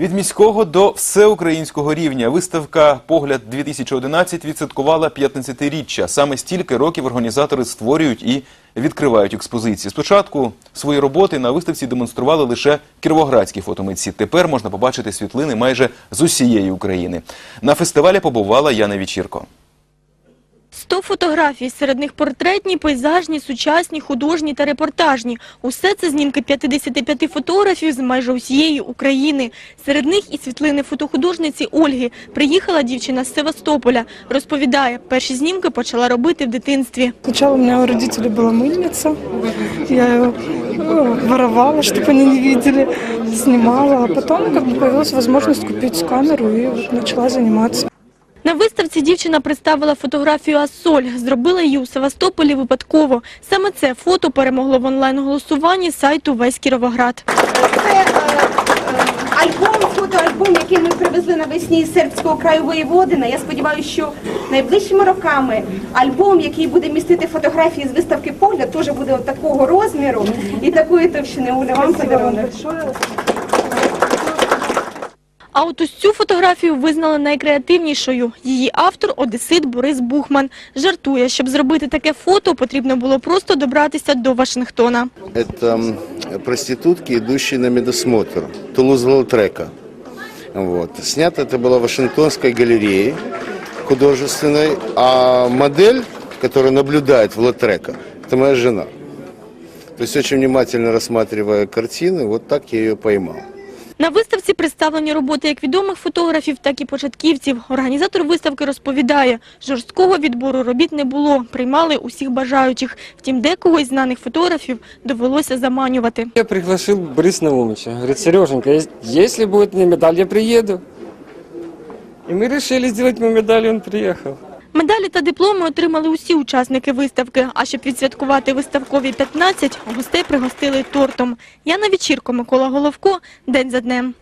Від міського до всеукраїнського рівня виставка Погляд 2011 відсвяткувала 15-річчя. Саме стільки років організатори створюють і відкривають експозиції. Спочатку свої роботи на виставці демонстрували лише кіровоградські фотомитці. Тепер можна побачити світлини майже з усієї України. На фестивалі побувала Яна Вічірко. 100 фотографій, серед них портретні, пейзажні, сучасні, художні та репортажні. Усе це знімки 55 фотографів з майже усієї України. Серед них і світлини фотохудожниці Ольги. Приїхала дівчина з Севастополя. Розповідає, перші знімки почала робити в дитинстві. Сначала у меня у родителей была мыльница. Я ее э, воровала, чтобы они не видели, снимала. А потом как бы появилась возможность купить камеру и вот начала заниматься. На виставці дівчина представила фотографію Ассоль. Зробила її у Севастополі випадково. Саме це фото перемогло в онлайн-голосуванні сайту «Весь Кіровоград». Це е, е, альбом, фотоальбом, який ми привезли навесні з сербського краю Воєводина. Я сподіваюся, що найближчими роками альбом, який буде містити фотографії з виставки погляд, теж буде такого розміру і такої товщини. Оля, вам подарунок. А от ось цю фотографію визнали найкреативнішою. Її автор – одесит Борис Бухман. Жартує, щоб зробити таке фото, потрібно було просто добратися до Вашингтона. Это м, проститутки, идущие на медосмотр Тулуз-Лаутрека. Вот. Снято это было в Вашингтонской галерее художественной, а модель, которая наблюдает в Лаутрека, это моя жена. То есть очень внимательно рассматривая картины, вот так я ее поймал. На виставці представлені роботи як відомих фотографів, так і початківців. Організатор виставки розповідає, жорсткого відбору робіт не було, приймали усіх бажаючих. Втім, декого із знаних фотографів довелося заманювати. Я пригласил Бориса Наумовича. Говорит, Сереженька, ес- если будет мне медаль, я приеду. И мы решили сделать ему медаль, и он приехал. Медалі та дипломи отримали усі учасники виставки. А щоб відсвяткувати виставкові 15, гостей пригостили тортом. Яна Вечірко, Микола Головко. День за днем.